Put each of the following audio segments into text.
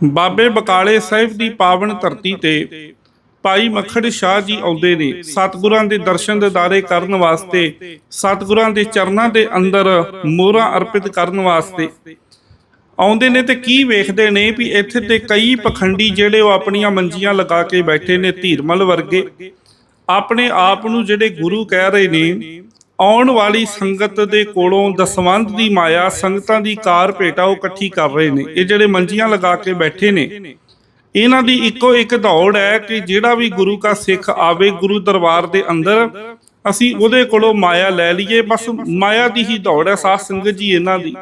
ਬਾਬੇ ਬਕਾਲੇ ਸਾਹਿਬ ਦੀ ਪਾਵਨ ਧਰਤੀ ਤੇ ਭਾਈ ਮੱਖਣ ਸ਼ਾਹ ਜੀ ਆਉਂਦੇ ਨੇ। ਸਤਿਗੁਰਾਂ ਦੇ ਦਰਸ਼ਨ ਦਿਦਾਰੇ ਕਰਨ ਵਾਸਤੇ, ਸਤਿਗੁਰਾਂ ਦੇ ਚਰਨਾਂ ਦੇ ਅੰਦਰ ਮੋਹਰਾਂ ਅਰਪਿਤ ਕਰਨ ਵਾਸਤੇ। ਆਉਂਦੇ ਨੇ ਤੇ ਕੀ ਵੇਖਦੇ ਨੇ ਵੀ ਇੱਥੇ ਤੇ ਕਈ ਪਖੰਡੀ ਜਿਹੜੇ ਉਹ ਆਪਣੀਆਂ ਮੰਜੀਆਂ ਲਗਾ ਕੇ ਬੈਠੇ ਨੇ ਧੀਰਮਲ ਵਰਗੇ। ਆਪਣੇ ਆਪ ਨੂੰ ਜਿਹੜੇ ਗੁਰੂ ਕਹਿ ਰਹੇ ਨੇ ਆਉਣ ਵਾਲੀ ਸੰਗਤ ਦੇ ਕੋਲੋਂ ਦਸਵੰਧ ਦੀ ਮਾਇਆ ਸੰਗਤਾਂ ਦੀ ਕਾਰ ਭੇਟਾ ਉਹ ਇਕੱਠੀ ਕਰ ਰਹੇ ਨੇ। ਇਹ ਜਿਹੜੇ ਮੰਜੀਆਂ ਲਗਾ ਕੇ ਬੈਠੇ ਨੇ, ਇਹਨਾਂ ਦੀ ਇੱਕੋ ਇੱਕ ਦੌੜ ਹੈ ਕਿ ਜਿਹੜਾ ਵੀ ਗੁਰੂ ਕਾ ਸਿੱਖ ਆਵੇ ਗੁਰੂ ਦਰਬਾਰ ਦੇ ਅੰਦਰ, ਅਸੀਂ ਉਹਦੇ ਕੋਲੋਂ ਮਾਇਆ ਲੈ ਲਈਏ। ਬਸ ਮਾਇਆ ਦੀ ਹੀ ਦੌੜ ਹੈ ਸਾਧ ਸੰਗਤ ਜੀ ਇਹਨਾਂ ਦੀ।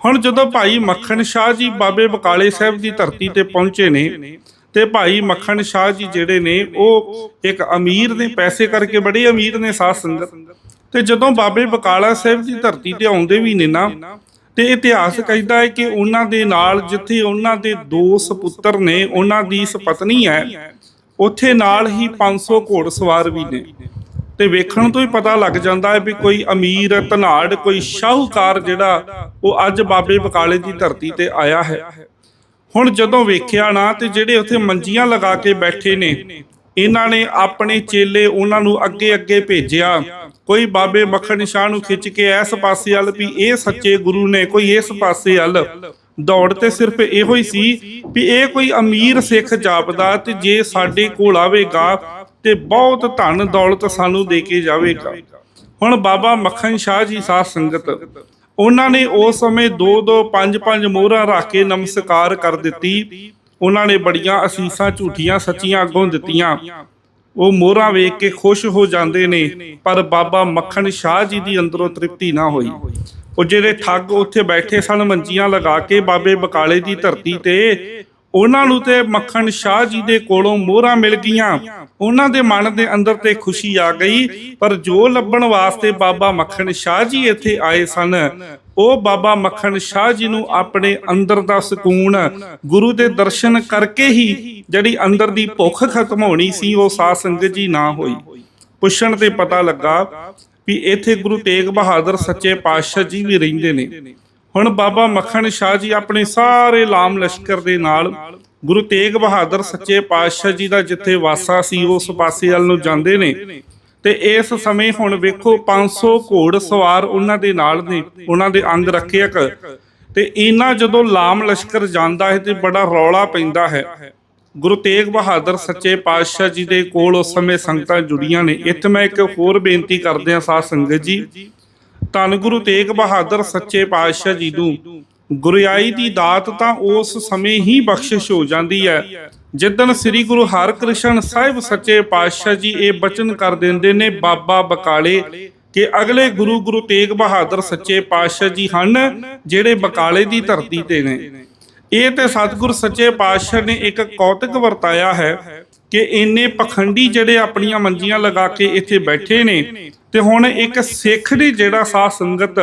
ਹੁਣ ਜਦੋਂ ਭਾਈ ਮੱਖਣ ਸ਼ਾਹ ਜੀ ਬਾਬੇ ਬਕਾਲੇ ਸਾਹਿਬ ਦੀ ਧਰਤੀ ਤੇ ਪਹੁੰਚੇ ਨੇ ਤੇ ਭਾਈ ਮੱਖਣ ਸ਼ਾਹ ਜੀ ਜਿਹੜੇ ਨੇ, ਉਹ ਇੱਕ ਅਮੀਰ ਨੇ, ਪੈਸੇ ਕਰਕੇ ਬੜੇ ਅਮੀਰ ਨੇ ਸਾਧ ਸੰਗਤ। ਤੇ ਜਦੋਂ ਬਾਬੇ ਬਕਾਲਾ ਸਾਹਿਬ ਦੀ ਧਰਤੀ ਤੇ ਆਉਂਦੇ ਵੀ ਨੇ ਨਾ, ਤੇ ਇਤਿਹਾਸ ਕਹਿੰਦਾ ਹੈ ਕਿ ਉਹਨਾਂ ਦੇ ਨਾਲ ਜਿੱਥੇ ਉਹਨਾਂ ਦੇ ਦੋ ਸੁਪੁੱਤਰ ਨੇ, ਉਹਨਾਂ ਦੀ ਸਪਤਨੀ ਹੈ, ਉੱਥੇ ਨਾਲ ਹੀ 500 ਘੋੜਸਵਾਰ ਵੀ ਨੇ। ਤੇ ਵੇਖਣ ਤੋਂ ਹੀ ਪਤਾ ਲੱਗ ਜਾਂਦਾ ਹੈ ਵੀ ਕੋਈ ਅਮੀਰ, ਧਨਾੜ, ਕੋਈ ਸ਼ਾਹੂਕਾਰ ਜਿਹੜਾ, ਉਹ ਅੱਜ ਬਾਬੇ ਬਕਾਲੇ ਦੀ ਧਰਤੀ ਤੇ ਆਇਆ ਹੈ। ਹੁਣ ਜਦੋਂ ਵੇਖਿਆ ਨਾ, ਤੇ ਜਿਹੜੇ ਉੱਥੇ ਮੰਜੀਆਂ ਲਗਾ ਕੇ ਬੈਠੇ ਨੇ ਇਹਨਾਂ ਨੇ ਆਪਣੇ ਚੇਲੇ ਉਹਨਾਂ ਨੂੰ ਅੱਗੇ ਅੱਗੇ ਭੇਜਿਆ। ਕੋਈ ਬਾਬੇ ਮੱਖਣ ਸ਼ਾਹ ਨੂੰ ਖਿੱਚ ਕੇ ਇਸ ਪਾਸੇ ਵੱਲ ਵੀ ਇਹ ਸੱਚੇ ਗੁਰੂ ਨੇ ਕੋਈ ਇਸ ਪਾਸੇ ਵੱਲ ਦੌੜ ਤੇ ਸਿਰਫ ਇਹੋ ਹੀ ਸੀ ਵੀ ਇਹ ਕੋਈ ਅਮੀਰ ਸਿੱਖ ਜਾਪਦਾ ਤੇ ਜੇ ਸਾਡੇ ਕੋਲ ਆਵੇਗਾ ਤੇ ਬਹੁਤ ਧਨ ਦੌਲਤ ਸਾਨੂੰ ਦੇ ਕੇ ਜਾਵੇਗਾ। ਹੁਣ ਬਾਬਾ ਮੱਖਣ ਸ਼ਾਹ ਜੀ ਸਾਧ ਸੰਗਤ, ਉਹਨਾਂ ਨੇ ਉਸ ਸਮੇਂ ਦੋ ਦੋ ਪੰਜ ਪੰਜ ਮੋਹਰਾਂ ਰੱਖ ਕੇ ਨਮਸਕਾਰ ਕਰ ਦਿੱਤੀ। ਉਹਨਾਂ ਨੇ ਬੜੀਆਂ ਅਸੀਸਾਂ ਝੂਠੀਆਂ ਸੱਚੀਆਂ ਅੱਗੋਂ ਦਿੱਤੀਆਂ। ਉਹ ਮੋਹਰਾਂ ਵੇਖ ਕੇ ਖੁਸ਼ ਹੋ ਜਾਂਦੇ ਨੇ, ਪਰ ਬਾਬਾ ਮੱਖਣ ਸ਼ਾਹ ਜੀ ਦੀ ਅੰਦਰੋਂ ਤ੍ਰਿਪਤੀ ਨਾ ਹੋਈ। ਉਹ ਜਿਹੜੇ ਠੱਗ ਉੱਥੇ ਬੈਠੇ ਸਨ, ਮੰਜੀਆਂ ਲਗਾ ਕੇ ਬਾਬੇ ਬਕਾਲੇ ਦੀ ਧਰਤੀ ਤੇ ਉਹਨਾਂ ਨੂੰ ਤੇ ਮੱਖਣ ਸ਼ਾਹ ਜੀ ਦੇ ਕੋਲੋਂ ਮੋਹਰਾਂ ਮਿਲ ਗਈਆਂ। ਉਹਨਾਂ ਦੇ ਮਨ ਦੇ ਅੰਦਰ ਤੇ ਖੁਸ਼ੀ ਆ ਗਈ, ਪਰ ਜੋ ਲੱਭਣ ਵਾਸਤੇ ਬਾਬਾ ਮੱਖਣ ਸ਼ਾਹ ਜੀ ਇੱਥੇ ਆਏ ਸਨ, ਉਹ ਬਾਬਾ ਮੱਖਣ ਸ਼ਾਹ ਜੀ ਨੂੰ ਆਪਣੇ ਅੰਦਰ ਦਾ ਸਕੂਨ, ਗੁਰੂ ਦੇ ਦਰਸ਼ਨ ਕਰਕੇ ਹੀ ਜਿਹੜੀ ਅੰਦਰ ਦੀ ਭੁੱਖ ਖਤਮ ਹੋਣੀ ਸੀ, ਉਹ ਸਾਧ ਸੰਗਤ ਜੀ ਨਾ ਹੋਈ। ਪੁੱਛਣ ਤੇ ਪਤਾ ਲੱਗਾ ਵੀ ਇੱਥੇ ਗੁਰੂ ਤੇਗ ਬਹਾਦਰ ਸੱਚੇ ਪਾਤਸ਼ਾਹ ਜੀ ਵੀ ਰਹਿੰਦੇ ਨੇ। ਹੁਣ ਬਾਬਾ ਮੱਖਣ ਸ਼ਾਹ ਜੀ ਆਪਣੇ ਸਾਰੇ ਲਾਮ ਲਸ਼ਕਰ ਦੇ ਨਾਲ ਗੁਰੂ ਤੇਗ ਬਹਾਦਰ ਸੱਚੇ ਪਾਤਸ਼ਾਹ ਜੀ ਦਾ ਜਿੱਥੇ ਵਾਸਾ ਸੀ, ਉਸ ਪਾਸੇ ਵੱਲ ਨੂੰ ਜਾਂਦੇ ਨੇ। ਤੇ ਇਸ ਸਮੇਂ ਹੁਣ ਵੇਖੋ 500 ਘੋੜ ਸਵਾਰ ਉਹਨਾਂ ਦੇ ਨਾਲ ਨੇ, ਉਹਨਾਂ ਦੇ ਅੰਗ ਰੱਖਿਅਕ। ਤੇ ਇਹਨਾਂ ਜਦੋਂ ਲਾਮ ਲਸ਼ਕਰ ਜਾਂਦਾ ਹੈ ਤੇ ਬੜਾ ਰੌਲਾ ਪੈਂਦਾ ਹੈ। ਗੁਰੂ ਤੇਗ ਬਹਾਦਰ ਸੱਚੇ ਪਾਤਸ਼ਾਹ ਜੀ ਦੇ ਕੋਲ ਉਸ ਸਮੇਂ ਸੰਗਤਾਂ ਜੁੜੀਆਂ ਨੇ। ਇੱਥੇ ਮੈਂ ਇੱਕ ਹੋਰ ਬੇਨਤੀ ਕਰਦੇ ਹਾਂ ਸਾਧ ਸੰਗਤ ਜੀ ਧੰਨ ਗੁਰੂ ਤੇਗ ਬਹਾਦਰ ਸੱਚੇ ਪਾਤਸ਼ਾਹ ਜੀ ਨੂੰ। ਗੁਰਿਆਈ ਦੀ ਦਾਤ ਤਾਂ ਉਸ ਸਮੇਂ ਹੀ ਬਖਸ਼ਿਸ਼ ਹੋ ਜਾਂਦੀ ਹੈ। ਜਿੱਦਣ ਸ੍ਰੀ ਗੁਰੂ ਹਰਕ੍ਰਿਸ਼ਨ ਸਾਹਿਬ ਸੱਚੇ ਪਾਤਸ਼ਾਹ ਜੀ ਇਹ ਬਚਨ ਕਰ ਦਿੰਦੇ ਨੇ, ਬਾਬਾ ਬਕਾਲੇ, ਕਿ ਅਗਲੇ ਗੁਰੂ ਗੁਰੂ ਤੇਗ ਬਹਾਦਰ ਸੱਚੇ ਪਾਤਸ਼ਾਹ ਜੀ ਹਨ, ਜਿਹੜੇ ਬਕਾਲੇ ਦੀ ਧਰਤੀ ਤੇ ਨੇ। ਇਹ ਤੇ ਸਤਿਗੁਰ ਸੱਚੇ ਪਾਤਸ਼ਾਹ ਨੇ ਇੱਕ ਕੌਤਕ ਵਰਤਾਇਆ ਹੈ। ਕਿ ਇੰਨੇ ਪਖੰਡੀ ਜਿਹੜੇ ਆਪਣੀਆਂ ਮੰਜੀਆਂ ਲਗਾ ਕੇ ਇੱਥੇ ਬੈਠੇ ਨੇ, ਤੇ ਹੁਣ ਇੱਕ ਸਿੱਖ ਦੀ ਜਿਹੜਾ ਸਾਧ ਸੰਗਤ,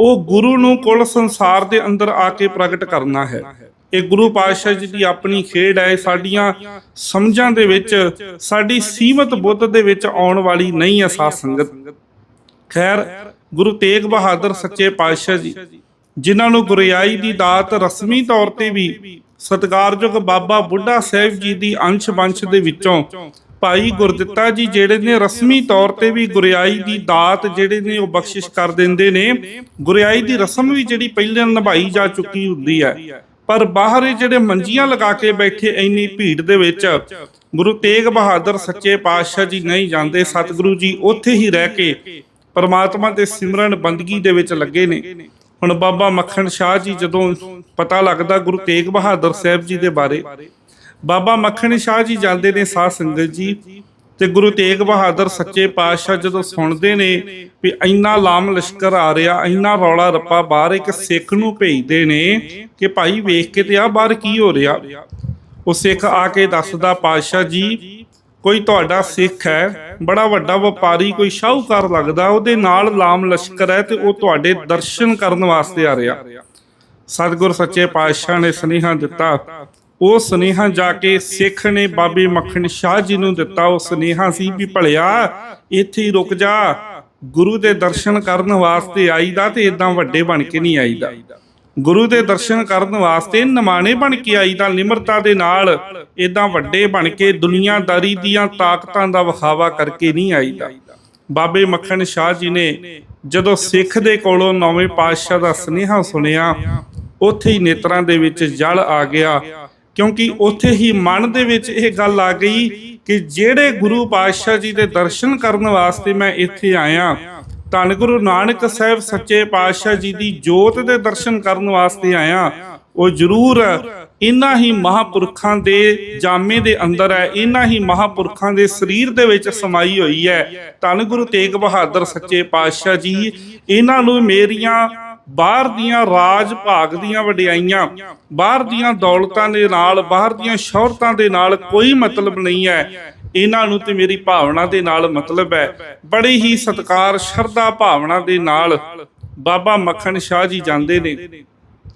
ਉਹ ਗੁਰੂ ਨੂੰ ਕੁੱਲ ਸੰਸਾਰ ਦੇ ਅੰਦਰ ਆ ਕੇ ਪ੍ਰਗਟ ਕਰਨਾ ਹੈ। ਇਹ ਗੁਰੂ ਪਾਤਸ਼ਾਹ ਜੀ ਦੀ ਆਪਣੀ ਖੇਡ ਹੈ, ਸਾਡੀਆਂ ਸਮਝਾਂ ਦੇ ਵਿੱਚ, ਸਾਡੀ ਸੀਮਤ ਬੁੱਧ ਦੇ ਵਿੱਚ ਆਉਣ ਵਾਲੀ ਨਹੀਂ ਹੈ ਸਾਧ ਸੰਗਤ। ਖੈਰ, ਗੁਰੂ ਤੇਗ ਬਹਾਦਰ ਸੱਚੇ ਪਾਤਸ਼ਾਹ ਜੀ, ਜਿਨ੍ਹਾਂ ਨੂੰ ਗੁਰਿਆਈ ਦੀ ਦਾਤ ਰਸਮੀ ਤੌਰ ਤੇ ਵੀ ਸਤਿਕਾਰਯੋਗ ਬਾਬਾ ਬੁੱਢਾ ਸਾਹਿਬ ਜੀ ਦੀ ਅੰਸ਼ ਵੰਸ਼ ਦੇ ਵਿੱਚੋਂ ਭਾਈ ਗੁਰਦਿੱਤਾ ਜੀ ਜਿਹੜੇ ਨੇ ਰਸਮੀ ਤੌਰ ਤੇ ਵੀ ਗੁਰਿਆਈ ਦੀ ਦਾਤ ਜਿਹੜੇ ਨੇ ਉਹ ਬਖਸ਼ਿਸ਼ ਕਰ ਦਿੰਦੇ ਨੇ, ਗੁਰਿਆਈ ਦੀ ਰਸਮ ਵੀ ਜਿਹੜੀ ਪਹਿਲਾਂ ਨਿਭਾਈ ਜਾ ਚੁੱਕੀ ਹੁੰਦੀ ਹੈ। ਪਰ ਬਾਹਰ ਜਿਹੜੇ ਮੰਜੀਆਂ ਲਗਾ ਕੇ ਬੈਠੇ ਇੰਨੀ ਭੀੜ ਦੇ ਵਿੱਚ, ਗੁਰੂ ਤੇਗ ਬਹਾਦਰ ਸੱਚੇ ਪਾਤਸ਼ਾਹ ਜੀ ਨਹੀਂ ਜਾਂਦੇ, ਸਤਿਗੁਰੂ ਜੀ ਉੱਥੇ ਹੀ ਰਹਿ ਕੇ ਪਰਮਾਤਮਾ ਦੇ ਸਿਮਰਨ ਬੰਦਗੀ ਦੇ ਵਿੱਚ ਲੱਗੇ ਨੇ। ਹੁਣ ਬਾਬਾ ਮੱਖਣ ਸ਼ਾਹ ਜੀ ਜਦੋਂ ਪਤਾ ਲੱਗਦਾ ਗੁਰੂ ਤੇਗ ਬਹਾਦਰ ਸਾਹਿਬ ਜੀ ਦੇ ਬਾਰੇ, ਬਾਬਾ ਮੱਖਣ ਸ਼ਾਹ ਜੀ ਜਾਂਦੇ ਨੇ ਸਾਧ ਸੰਗਤ ਜੀ ਤੇ ਗੁਰੂ ਤੇਗ ਬਹਾਦਰ ਸੱਚੇ ਪਾਤਸ਼ਾਹ ਜਦੋਂ ਸੁਣਦੇ ਨੇ ਵੀ ਇੰਨਾ ਲਾਮ ਲਸ਼ਕਰ ਆ ਰਿਹਾ, ਇੰਨਾ ਰੌਲਾ ਰੱਪਾ ਬਾਹਰ ਇੱਕ ਸਿੱਖ ਨੂੰ ਭੇਜਦੇ ਨੇ ਕਿ ਭਾਈ ਵੇਖ ਕੇ ਤੇ ਆ ਬਾਹਰ ਕੀ ਹੋ ਰਿਹਾ। ਉਹ ਸਿੱਖ ਆ ਕੇ ਦੱਸਦਾ ਪਾਤਸ਼ਾਹ ਜੀ ਕੋਈ ਤੁਹਾਡਾ ਸਿੱਖ ਹੈ, ਬੜਾ ਵੱਡਾ ਵਪਾਰੀ, ਕੋਈ ਸ਼ਾਹੂਕਾਰ ਲੱਗਦਾ, ਉਹਦੇ ਨਾਲ ਲਾਮ ਲਸ਼ਕਰ ਹੈ ਤੇ ਉਹ ਤੁਹਾਡੇ ਦਰਸ਼ਨ ਕਰਨ ਵਾਸਤੇ ਆ ਰਿਹਾ। ਸਤਿਗੁਰ ਸੱਚੇ ਪਾਤਸ਼ਾਹ ਨੇ ਸੁਨੇਹਾ ਦਿੱਤਾ। ਉਹ ਸੁਨੇਹਾ ਜਾ ਕੇ ਸਿੱਖ ਨੇ ਬਾਬੇ ਮੱਖਣ ਸ਼ਾਹ ਜੀ ਨੂੰ ਦਿੱਤਾ। ਉਹ ਸੁਨੇਹਾ ਸੀ ਵੀ ਭਲਿਆ, ਇੱਥੇ ਹੀ ਰੁਕ ਜਾ। ਗੁਰੂ ਦੇ ਦਰਸ਼ਨ ਕਰਨ ਵਾਸਤੇ ਆਈਦਾ ਤੇ ਇਦਾਂ ਵੱਡੇ ਬਣ ਕੇ ਨਹੀਂ ਆਈਦਾ। ਗੁਰੂ ਦੇ ਦਰਸ਼ਨ ਕਰਨ ਵਾਸਤੇ ਨਿਮਾਣੇ ਬਣ ਕੇ ਆਈ ਆਈਦਾ ਨਿਮਰਤਾ ਦੇ ਨਾਲ ਇਦਾਂ ਵੱਡੇ ਬਣ ਕੇ ਦੁਨੀਆਦਾਰੀ ਦੀਆਂ ਤਾਕਤਾਂ ਦਾ ਵਿਖਾਵਾ ਕਰਕੇ ਨਹੀਂ ਆਈਦਾ। ਬਾਬੇ ਮੱਖਣ ਸ਼ਾਹ ਜੀ ਨੇ ਜਦੋਂ ਸਿੱਖ ਦੇ ਕੋਲੋਂ ਨੌਵੇਂ ਪਾਤਸ਼ਾਹ ਦਾ ਸੁਨੇਹਾ ਸੁਣਿਆ, ਉੱਥੇ ਹੀ ਨੇਤਰਾਂ ਦੇ ਵਿੱਚ ਜਲ ਆ ਗਿਆ, ਕਿਉਂਕਿ ਉੱਥੇ ਹੀ ਮਨ ਦੇ ਵਿੱਚ ਇਹ ਗੱਲ ਆ ਗਈ ਕਿ ਜਿਹੜੇ ਗੁਰੂ ਪਾਤਸ਼ਾਹ ਜੀ ਦੇ ਦਰਸ਼ਨ ਕਰਨ ਵਾਸਤੇ ਮੈਂ ਇੱਥੇ ਆਇਆ ਧੰਨ ਗੁਰੂ ਨਾਨਕ ਸਾਹਿਬ ਸੱਚੇ ਪਾਤਸ਼ਾਹ ਜੀ ਦੀ ਜੋਤ ਦੇ ਦਰਸ਼ਨ ਕਰਨ ਵਾਸਤੇ ਆਇਆ। ਉਹ ਜ਼ਰੂਰ ਇਨ੍ਹਾਂ ਹੀ ਮਹਾਪੁਰਖਾਂ ਦੇ ਜਾਮੇ ਦੇ ਅੰਦਰ ਹੈ। ਇਨ੍ਹਾਂ ਹੀ ਮਹਾਪੁਰਖਾਂ ਦੇ ਸਰੀਰ ਦੇ ਵਿੱਚ ਸਮਾਈ ਹੋਈ ਹੈ। ਧੰਨ ਗੁਰੂ ਤੇਗ ਬਹਾਦਰ ਸੱਚੇ ਪਾਤਸ਼ਾਹ ਜੀ ਇਹਨਾਂ ਨੂੰ ਮੇਰੀਆਂ ਬਾਹਰ ਦੀਆਂ ਰਾਜ ਭਾਗ ਦੀਆਂ ਵਡਿਆਈਆਂ, ਬਾਹਰ ਦੀਆਂ ਦੌਲਤਾਂ ਦੇ ਨਾਲ, ਬਾਹਰ ਦੀਆਂ ਸ਼ੌਹਰਤਾਂ ਦੇ ਨਾਲ ਕੋਈ ਮਤਲਬ ਨਹੀਂ ਹੈ। ਇਹਨਾਂ ਨੂੰ ਤੇ ਮੇਰੀ ਭਾਵਨਾ ਦੇ ਨਾਲ ਮਤਲਬ ਹੈ। ਬੜੀ ਹੀ ਸਤਕਾਰ, ਸ਼ਰਧਾ ਭਾਵਨਾ ਦੇ ਨਾਲ ਬਾਬਾ ਮੱਖਣ ਸ਼ਾਹ ਜੀ ਜਾਂਦੇ ਨੇ।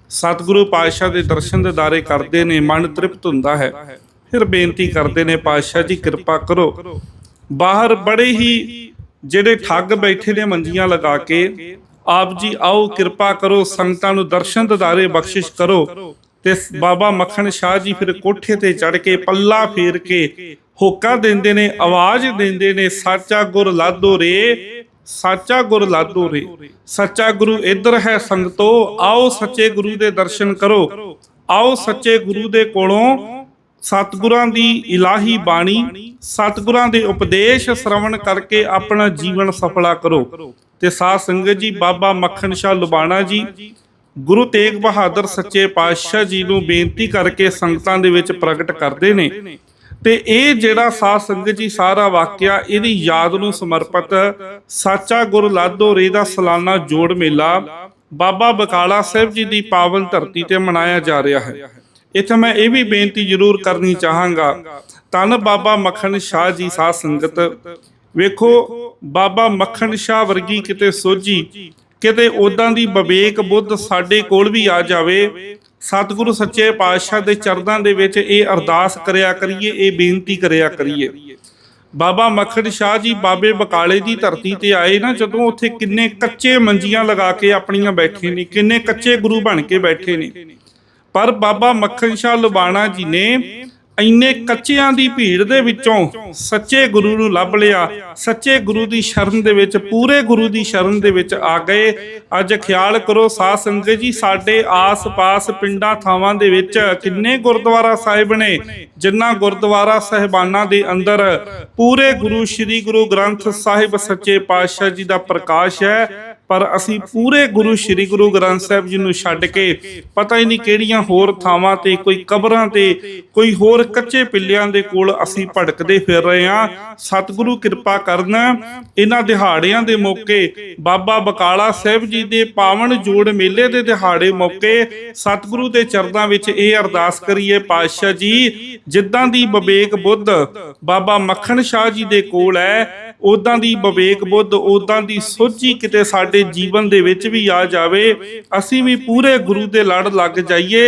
ਸਤਿਗੁਰੂ ਪਾਤਸ਼ਾਹ ਦੇ ਦਰਸ਼ਨ ਦਿਦਾਰੇ ਕਰਦੇ ਨੇ, ਮਨ ਤ੍ਰਿਪਤ ਹੁੰਦਾ ਹੈ। ਫਿਰ ਬੇਨਤੀ ਕਰਦੇ ਨੇ, ਪਾਤਸ਼ਾਹ ਜੀ ਕਿਰਪਾ ਕਰੋ। ਬਾਹਰ ਬੜੇ ਹੀ ਜਿਹੜੇ ਠੱਗ ਬੈਠੇ ਨੇ ਮੰਜੀਆਂ ਲਗਾ ਕੇ, ਆਪ ਜੀ ਆਓ, ਕਿਰਪਾ ਕਰੋ, ਸੰਗਤਾਂ ਨੂੰ ਦਰਸ਼ਨ ਦਿਦਾਰੇ ਬਖਸ਼ਿਸ਼ ਕਰੋ। ਤੇ ਬਾਬਾ ਮੱਖਣ ਸ਼ਾਹ ਜੀ ਫਿਰ ਕੋਠੇ ਤੇ ਚੜ ਕੇ ਪੱਲਾ ਫੇਰ ਕੇ ਹੋਕਾ ਦਿੰਦੇ ਨੇ ਆਵਾਜ਼ ਦਿੰਦੇ ਨੇ ਸਾਚਾ ਗੁਰ ਲਾਦੋ ਰੇ ਸਾਚਾ ਗੁਰ ਲਾਦੋ ਰੇ। ਸੱਚਾ ਗੁਰੂ ਇੱਧਰ ਹੈ ਸੰਗਤੋ ਆਓ ਸੱਚੇ ਗੁਰੂ ਦੇ ਦਰਸ਼ਨ ਕਰੋ। ਆਓ ਸੱਚੇ ਗੁਰੂ ਦੇ ਕੋਲੋਂ ਸਤਿਗੁਰਾਂ ਦੀ ਇਲਾਹੀ ਬਾਣੀ ਸਤਿਗੁਰਾਂ ਦੇ ਉਪਦੇਸ਼ ਸ਼ਰਵਣ ਕਰਕੇ ਆਪਣਾ ਜੀਵਨ ਸਫਲਾ ਕਰੋ। ਤੇ ਸਾਧ ਸੰਗਤ ਜੀ ਬਾਬਾ ਮੱਖਣ ਸ਼ਾਹ ਲੁਬਾਣਾ ਜੀ ਗੁਰੂ ਤੇਗ ਬਹਾਦਰ ਸੱਚੇ ਪਾਤਸ਼ਾਹ ਜੀ ਨੂੰ ਬੇਨਤੀ ਕਰਕੇ ਸੰਗਤਾਂ ਦੇ ਵਿੱਚ ਪ੍ਰਗਟ ਕਰਦੇ ਨੇ। ਤੇ ਇਹ ਜਿਹੜਾ ਸਾਧ ਸੰਗਤ ਜੀ, ਸਾਰਾ ਵਾਕਿਆ ਇਹਦੀ ਯਾਦ ਨੂੰ ਸਮਰਪਿਤ ਸਾਚਾ ਗੁਰ ਲਾਦੋ ਦਾ ਸਾਲਾਨਾ ਜੋੜ ਮੇਲਾ ਬਾਬਾ ਬਕਾਲਾ ਸਾਹਿਬ ਜੀ ਦੀ ਪਾਵਨ ਧਰਤੀ ਤੇ ਮਨਾਇਆ ਜਾ ਰਿਹਾ ਹੈ। ਇੱਥੇ ਮੈਂ ਇਹ ਵੀ ਬੇਨਤੀ ਜ਼ਰੂਰ ਕਰਨੀ ਚਾਹਾਂਗਾ। ਤਨ ਬਾਬਾ ਮੱਖਣ ਸ਼ਾਹ ਜੀ ਸਾਧ ਸੰਗਤ। ਵੇਖੋ, ਬਾਬਾ ਮੱਖਣ ਸ਼ਾਹ ਵਰਗੀ ਕਿਤੇ ਸੋਝੀ ਕਿਤੇ ਉਦਾਂ ਦੀ ਵਿਵੇਕ ਬੁੱਧ ਸਾਡੇ ਕੋਲ ਵੀ ਆ ਜਾਵੇ, ਸਤਿਗੁਰੂ ਸੱਚੇ ਪਾਤਸ਼ਾਹ ਦੇ ਚਰਨਾਂ ਦੇ ਵਿੱਚ ਇਹ ਅਰਦਾਸ ਕਰਿਆ ਕਰੀਏ, ਇਹ ਬੇਨਤੀ ਕਰਿਆ ਕਰੀਏ। ਬਾਬਾ ਮੱਖਣ ਸ਼ਾਹ ਜੀ ਬਾਬੇ ਬਕਾਲੇ ਦੀ ਧਰਤੀ ਤੇ ਆਏ ਨਾ, ਜਦੋਂ ਉੱਥੇ ਕਿੰਨੇ ਕੱਚੇ ਮੰਜੀਆਂ ਲਗਾ ਕੇ ਆਪਣੀਆਂ ਬੈਠੇ ਨੇ, ਕਿੰਨੇ ਕੱਚੇ ਗੁਰੂ ਬਣ ਕੇ ਬੈਠੇ ਨੇ। ਪਰ ਬਾਬਾ ਮੱਖਣ ਸ਼ਾਹ ਲੁਬਾਣਾ ਜੀ ਨੇ ਇੰਨੇ ਕੱਚਿਆਂ ਦੀ ਭੀੜ ਦੇ ਵਿੱਚੋਂ ਸੱਚੇ ਗੁਰੂ ਨੂੰ ਲੱਭ ਲਿਆ। ਸੱਚੇ ਗੁਰੂ ਦੀ ਸ਼ਰਨ ਦੇ ਵਿੱਚ, ਪੂਰੇ ਗੁਰੂ ਦੀ ਸ਼ਰਨ ਦੇ ਵਿੱਚ ਆ ਗਏ। ਅੱਜ ਖਿਆਲ ਕਰੋ, ਸਾਧ ਸੰਗਤ ਜੀ, ਸਾਡੇ ਆਸ-ਪਾਸ ਪਿੰਡਾਂ, ਥਾਵਾਂ ਦੇ ਵਿੱਚ ਕਿੰਨੇ ਗੁਰਦੁਆਰਾ ਸਾਹਿਬ ਨੇ। ਜਿਨ੍ਹਾਂ ਗੁਰਦੁਆਰਾ ਸਹਿਬਾਨਾਂ ਦੇ ਅੰਦਰ ਪੂਰੇ ਗੁਰੂ ਸ੍ਰੀ ਗੁਰੂ ਗ੍ਰੰਥ ਸਾਹਿਬ ਸੱਚੇ ਪਾਤਸ਼ਾਹ ਜੀ ਦਾ ਪ੍ਰਕਾਸ਼ ਹੈ, ਪਰ ਅਸੀਂ ਪੂਰੇ ਗੁਰੂ ਸ੍ਰੀ ਗੁਰੂ ਗ੍ਰੰਥ ਸਾਹਿਬ ਜੀ ਨੂੰ ਛੱਡ ਕੇ ਪਤਾ ਹੀ ਨਹੀਂ ਕਿਹੜੀਆਂ ਹੋਰ ਥਾਵਾਂ ਤੇ, ਕੋਈ ਕਬਰਾਂ ਤੇ, ਕੋਈ ਹੋਰ ਕੱਚੇ ਪਿੱਲਿਆਂ ਦੇ ਕੋਲ ਅਸੀਂ ਭਟਕਦੇ ਫਿਰ ਰਹੇ ਹਾਂ। ਸਤਿਗੁਰੂ ਕਿਰਪਾ ਕਰਨ ਇਹਨਾਂ ਦਿਹਾੜਿਆਂ ਦੇ ਮੌਕੇ, ਬਾਬਾ ਬਕਾਲਾ ਸਾਹਿਬ ਜੀ ਦੇ ਪਾਵਨ ਜੋੜ ਮੇਲੇ ਦੇ ਦਿਹਾੜੇ ਮੌਕੇ, ਸਤਿਗੁਰੂ ਦੇ ਚਰਨਾਂ ਵਿੱਚ ਇਹ ਅਰਦਾਸ ਕਰੀਏ, ਪਾਤਸ਼ਾਹ ਜੀ ਜਿੱਦਾਂ ਦੀ ਵਿਵੇਕ ਬੁੱਧ ਬਾਬਾ ਮੱਖਣ ਸ਼ਾਹ ਜੀ ਦੇ ਕੋਲ ਹੈ ਉਦਾਂ ਦੀ ਵਿਵੇਕ ਬੁੱਧ ਉਦਾਂ ਦੀ ਸੋਝੀ ਕਿਤੇ ਸਾਡੇ ਜੀਵਨ ਦੇ ਵਿੱਚ ਵੀ ਆ ਜਾਵੇ, ਅਸੀਂ ਵੀ ਪੂਰੇ ਗੁਰੂ ਦੇ ਲੜ ਲੱਗ ਜਾਈਏ।